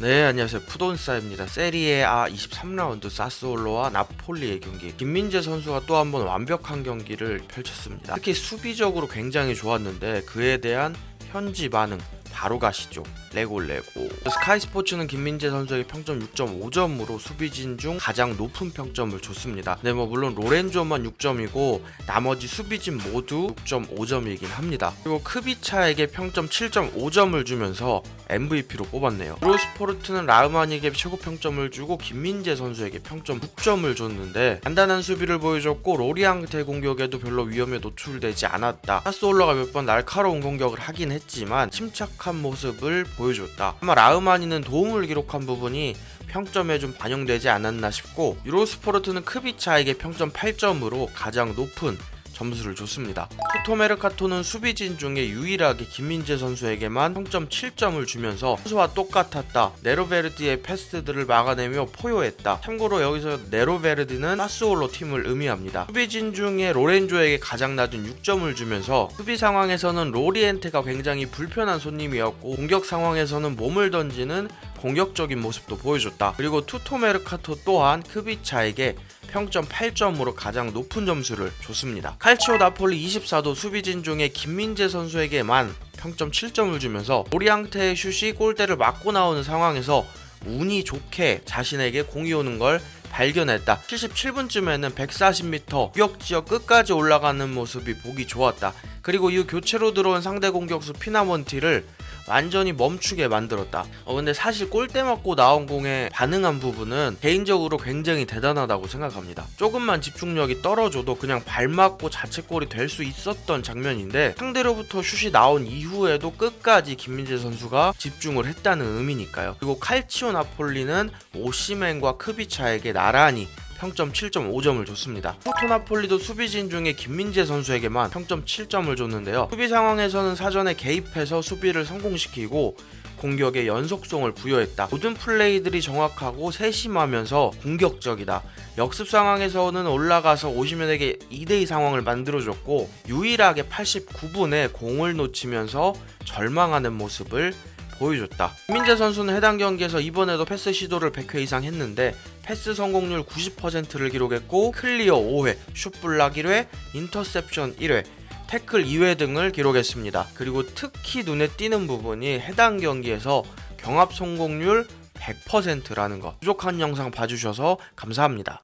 네 안녕하세요. 푸돈사입니다. 세리에 A 23라운드 사스올로와 나폴리의 경기. 김민재 선수가 또 한 번 완벽한 경기를 펼쳤습니다. 특히 수비적으로 굉장히 좋았는데 그에 대한 현지 반응 바로 가시죠. 레고 레고. 스카이 스포츠는 김민재 선수에게 평점 6.5점으로 수비진 중 가장 높은 평점을 줬습니다. 네 뭐 물론 로렌조만 6점이고 나머지 수비진 모두 6.5점이긴 합니다. 그리고 크비차에게 평점 7.5점을 주면서 MVP로 뽑았네요. 유로스포르트는 라흐마니에게 최고 평점을 주고 김민재 선수에게 평점 6점을 줬는데 간단한 수비를 보여줬고 로리앙테 공격에도 별로 위험에 노출되지 않았다. 하스올러가 몇 번 날카로운 공격을 하긴 했지만 침착한 모습을 보여줬다. 아마 라흐마니는 도움을 기록한 부분이 평점에 좀 반영되지 않았나 싶고 유로스포르트는 크비차에게 평점 8점으로 가장 높은 점수를 줬습니다. 토토메르카토는 수비진 중에 유일하게 김민재 선수에게만 평점 7점을 주면서 선수와 똑같았다. 네로베르디의 패스들을 막아내며 포효했다. 참고로 여기서 네로베르디는 사스올로 팀을 의미합니다. 수비진 중에 로렌조에게 가장 낮은 6점을 주면서 수비 상황에서는 로리엔테가 굉장히 불편한 손님이었고 공격 상황에서는 몸을 던지는 공격적인 모습도 보여줬다. 그리고 투토메르카토 또한 크비차에게 평점 8점으로 가장 높은 점수를 줬습니다. 칼치오 나폴리 24도 수비진 중에 김민재 선수에게만 평점 7점을 주면서 오리앙테의 슛이 골대를 맞고 나오는 상황에서 운이 좋게 자신에게 공이 오는 걸 발견했다. 77분쯤에는 140m 구역 지역 끝까지 올라가는 모습이 보기 좋았다. 그리고 이 교체로 들어온 상대 공격수 피나몬티를 완전히 멈추게 만들었다. 어, 근데 사실 골대 맞고 나온 공에 반응한 부분은 개인적으로 굉장히 대단하다고 생각합니다. 조금만 집중력이 떨어져도 그냥 발 맞고 자책골이 될 수 있었던 장면인데 상대로부터 슛이 나온 이후에도 끝까지 김민재 선수가 집중을 했다는 의미니까요. 그리고 칼치오 나폴리는 오시멘과 크비차에게 나란히 평점 7.5점을 줬습니다. 포토나폴리도 수비진 중에 김민재 선수에게만 평점 7점을 줬는데요. 수비 상황에서는 사전에 개입해서 수비를 성공시키고 공격에 연속성을 부여했다. 모든 플레이들이 정확하고 세심하면서 공격적이다. 역습 상황에서는 올라가서 오시면에게 2대2 상황을 만들어줬고 유일하게 89분에 공을 놓치면서 절망하는 모습을 보여줬다. 김민재 선수는 해당 경기에서 이번에도 패스 시도를 100회 이상 했는데 패스 성공률 90%를 기록했고 클리어 5회, 슛블락 1회, 인터셉션 1회, 태클 2회 등을 기록했습니다. 그리고 특히 눈에 띄는 부분이 해당 경기에서 경합 성공률 100%라는 것. 부족한 영상 봐주셔서 감사합니다.